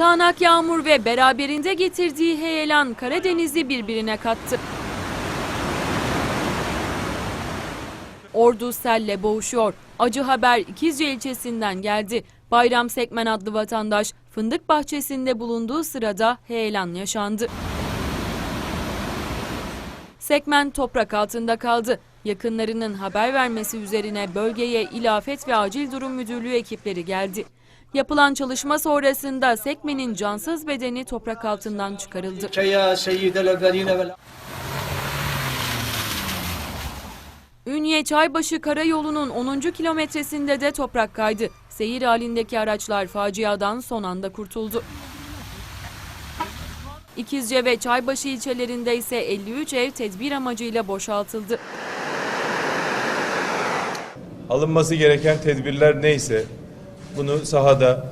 Sağanak yağmur ve beraberinde getirdiği heyelan Karadeniz'i birbirine kattı. Ordu selle boğuşuyor. Acı haber İkizce ilçesinden geldi. Bayram Sekmen adlı vatandaş fındık bahçesinde bulunduğu sırada heyelan yaşandı. Sekmen toprak altında kaldı. Yakınlarının haber vermesi üzerine bölgeye İl Afet ve Acil Durum Müdürlüğü ekipleri geldi. Yapılan çalışma sonrasında Sekmen'in cansız bedeni toprak altından çıkarıldı. Ünye Çaybaşı Karayolu'nun 10. kilometresinde de toprak kaydı. Seyir halindeki araçlar faciadan son anda kurtuldu. İkizce ve Çaybaşı ilçelerinde ise 53 ev tedbir amacıyla boşaltıldı alınması gereken tedbirler neyse bunu sahada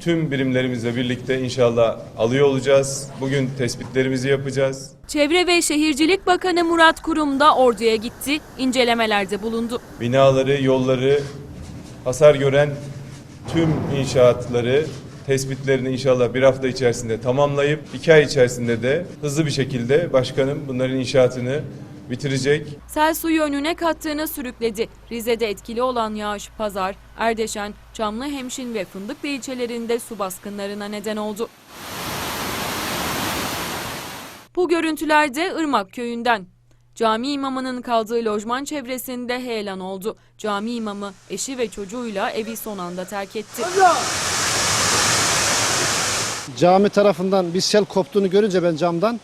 tüm birimlerimizle birlikte inşallah alıyor olacağız. Bugün tespitlerimizi yapacağız. Çevre ve Şehircilik Bakanı Murat Kurum da orduya gitti, incelemelerde bulundu. Binaları, yolları, hasar gören tüm inşaatları tespitlerini inşallah bir hafta içerisinde tamamlayıp iki ay içerisinde de hızlı bir şekilde başkanım bunların inşaatını bitirecek. Sel suyu önüne kattığını sürükledi. Rize'de etkili olan yağış Pazar, Erdeşen, Çamlıhemşin ve Fındıklı ilçelerinde su baskınlarına neden oldu. Bu görüntüler de Irmak köyünden. Cami imamının kaldığı lojman çevresinde heyelan oldu. Cami imamı eşi ve çocuğuyla evi son anda terk etti. Cami tarafından bir sel koptuğunu görünce ben camdan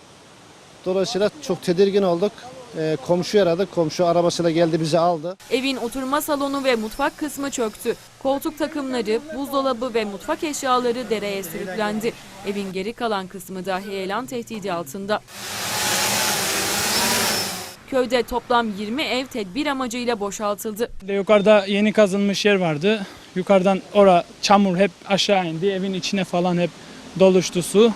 dolayısıyla çok tedirgin olduk. Ee, komşuyu aradık. Komşu arabasıyla geldi bizi aldı. Evin oturma salonu ve mutfak kısmı çöktü. Koltuk takımları, buzdolabı ve mutfak eşyaları dereye sürüklendi. Evin geri kalan kısmı da heyelan tehdidi altında. Köyde toplam 20 ev tedbir amacıyla boşaltıldı. Yukarıda yeni kazılmış yer vardı. Yukarıdan ora çamur hep aşağı indi. Evin içine falan hep doluştu su.